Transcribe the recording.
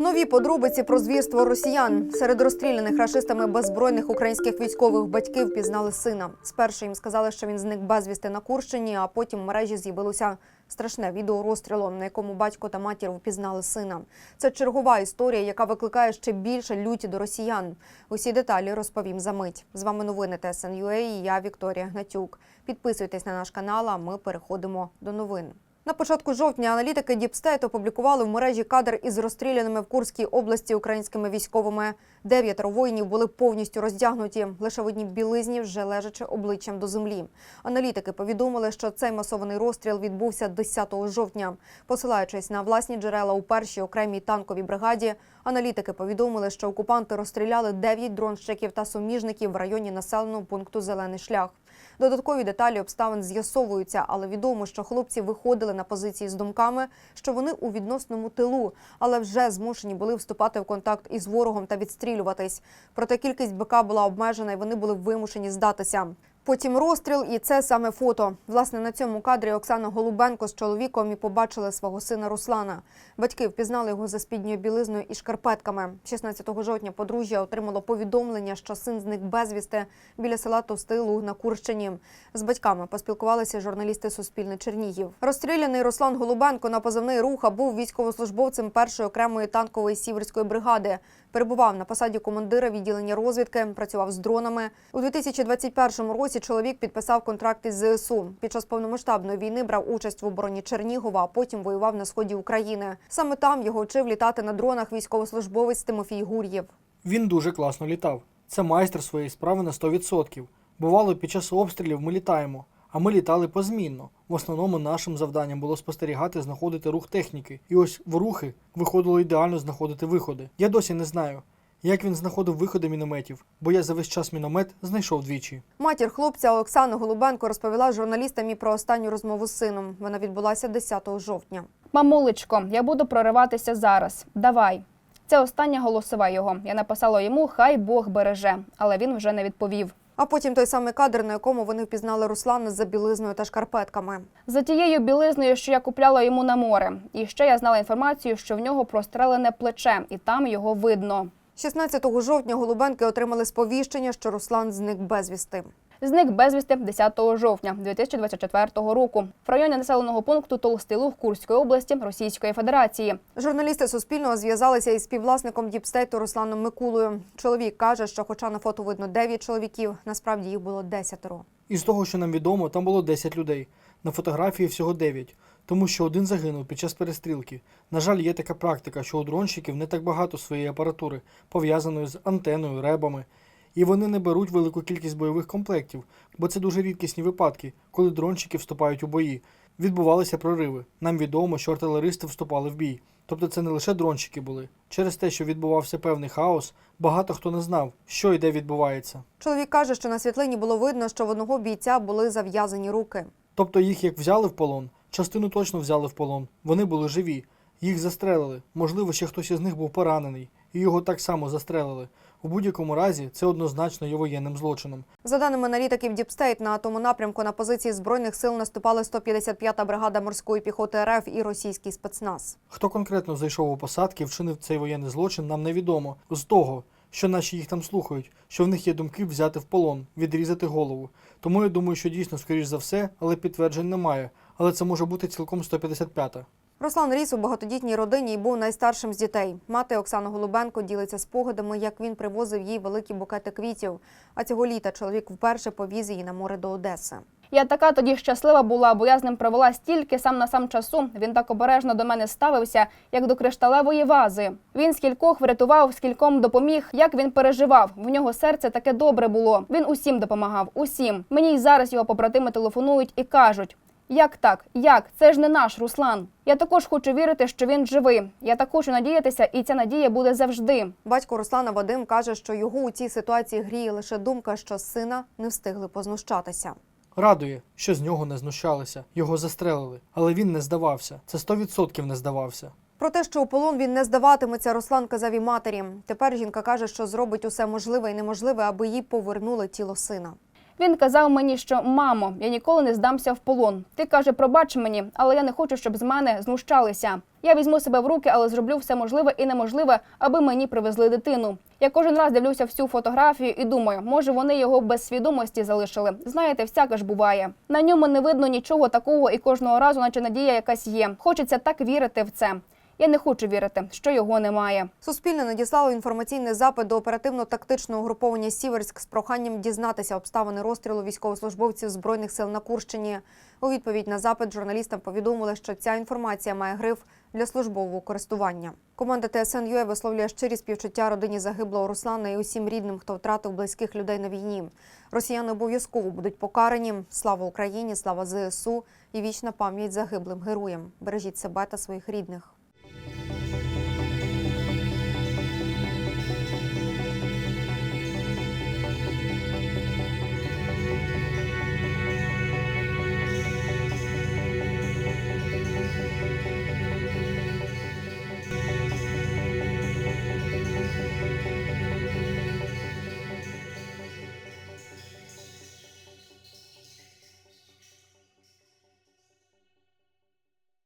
Нові подробиці про звірство росіян серед розстріляних рашистами беззбройних українських військових батьків пізнали сина. Спершу їм сказали, що він зник безвісти на Курщині, а потім в мережі з'явилося страшне відео розстрілу, на якому батько та матір впізнали сина. Це чергова історія, яка викликає ще більше люті до росіян. Усі деталі розповім за мить. З вами новини ТСНЮА і я Вікторія Гнатюк. Підписуйтесь на наш канал. А ми переходимо до новин. На початку жовтня аналітики Діпстейт опублікували в мережі кадр із розстріляними в Курській області українськими військовими. Дев'ятеро воїнів були повністю роздягнуті, лише в одній білизні, вже лежачи обличчям до землі. Аналітики повідомили, що цей масований розстріл відбувся 10 жовтня. Посилаючись на власні джерела у першій окремій танковій бригаді, аналітики повідомили, що окупанти розстріляли 9 дронщиків та суміжників в районі населеного пункту Зелений шлях. Додаткові деталі обставин з'ясовуються, але відомо, що хлопці виходили на позиції з думками, що вони у відносному тилу, але вже змушені були вступати в контакт із ворогом та відстрілюватись. Проте кількість БК була обмежена, і вони були вимушені здатися. Потім розстріл, і це саме фото. Власне, на цьому кадрі Оксана Голубенко з чоловіком і побачили свого сина Руслана. Батьки впізнали його за спідньою білизною і шкарпетками. 16 жовтня подружжя отримало повідомлення, що син зник безвісти біля села Товстий Луг на Курщині. З батьками поспілкувалися журналісти Суспільне Чернігів. Розстріляний Руслан Голубенко на позивний руха був військовослужбовцем першої окремої танкової сіверської бригади. Перебував на посаді командира відділення розвідки, працював з дронами. У 2021 році чоловік підписав контракт із ЗСУ. Під час повномасштабної війни брав участь в обороні Чернігова, а потім воював на сході України. Саме там його вчив літати на дронах військовослужбовець Тимофій Гур'єв. Він дуже класно літав. Це майстер своєї справи на 100%. Бувало, під час обстрілів ми літаємо, а ми літали позмінно. В основному нашим завданням було спостерігати, знаходити рух техніки. І ось в рухи виходило ідеально знаходити виходи. Я досі не знаю, як він знаходив виходи мінометів, бо я за весь час міномет знайшов двічі. Матір хлопця Оксана Голубенко розповіла журналістам і про останню розмову з сином. Вона відбулася 10 жовтня. Мамулечко, я буду прориватися зараз. Давай. Це остання голосова його. Я написала йому Хай Бог береже, але він вже не відповів. А потім той самий кадр, на якому вони впізнали Руслана за білизною та шкарпетками. За тією білизною, що я купляла йому на море. І ще я знала інформацію, що в нього прострелене плече, і там його видно. 16 жовтня Голубенки отримали сповіщення, що Руслан зник безвісти. Зник безвісти 10 жовтня 2024 року в районі населеного пункту Толстий Луг Курської області Російської Федерації. Журналісти Суспільного зв'язалися із співвласником Діпстейту Русланом Микулою. Чоловік каже, що, хоча на фото видно 9 чоловіків, насправді їх було десятеро. І з того, що нам відомо, там було 10 людей. На фотографії всього 9, тому що один загинув під час перестрілки. На жаль, є така практика, що у дронщиків не так багато своєї апаратури, пов'язаної з антеною, ребами. І вони не беруть велику кількість бойових комплектів, бо це дуже рідкісні випадки, коли дронщики вступають у бої. Відбувалися прориви. Нам відомо, що артилеристи вступали в бій. Тобто це не лише дронщики були. Через те, що відбувався певний хаос, багато хто не знав, що і де відбувається. Чоловік каже, що на світлині було видно, що в одного бійця були зав'язані руки. Тобто їх як взяли в полон, частину точно взяли в полон. Вони були живі, їх застрелили. Можливо, ще хтось із них був поранений, і його так само застрелили. У будь-якому разі це однозначно є воєнним злочином. За даними аналітиків Діпстейт, на тому напрямку на позиції збройних сил наступали 155-та бригада морської піхоти РФ і російський спецназ. Хто конкретно зайшов у посадки вчинив цей воєнний злочин, нам невідомо. З того, що наші їх там слухають, що в них є думки взяти в полон, відрізати голову. Тому я думаю, що дійсно, скоріш за все, але підтверджень немає. Але це може бути цілком 155-та. Руслан ріс у багатодітній родині і був найстаршим з дітей. Мати Оксана Голубенко ділиться спогадами, як він привозив їй великі букети квітів. А цього літа чоловік вперше повіз її на море до Одеси. Я така тоді щаслива була, бо я з ним провела стільки сам на сам часу. Він так обережно до мене ставився, як до кришталевої вази. Він скількох врятував, скільком допоміг. Як він переживав. В нього серце таке добре було. Він усім допомагав, усім. Мені й зараз його побратими телефонують і кажуть. Як так? Як? Це ж не наш Руслан. Я також хочу вірити, що він живий. Я так хочу надіятися, і ця надія буде завжди. Батько Руслана Вадим каже, що його у цій ситуації гріє лише думка, що сина не встигли познущатися. Радує, що з нього не знущалися, його застрелили, але він не здавався. Це 100% не здавався. Про те, що у полон він не здаватиметься, Руслан казав і матері. Тепер жінка каже, що зробить усе можливе і неможливе, аби їй повернули тіло сина. Він казав мені, що мамо, я ніколи не здамся в полон. Ти каже, пробач мені, але я не хочу, щоб з мене знущалися. Я візьму себе в руки, але зроблю все можливе і неможливе, аби мені привезли дитину. Я кожен раз дивлюся всю фотографію і думаю, може вони його без свідомості залишили. Знаєте, всяке ж буває. На ньому не видно нічого такого, і кожного разу, наче надія якась є. Хочеться так вірити в це. Я не хочу вірити, що його немає. Суспільне надіслало інформаційний запит до оперативно-тактичного угруповання Сіверськ з проханням дізнатися обставини розстрілу військовослужбовців збройних сил на Курщині. У відповідь на запит журналістам повідомили, що ця інформація має гриф для службового користування. Команда ТСН ЮЕ висловлює щирі співчуття родині загиблого Руслана і усім рідним, хто втратив близьких людей на війні. Росіяни обов'язково будуть покарані. Слава Україні, слава ЗСУ і вічна пам'ять загиблим героям. Бережіть себе та своїх рідних.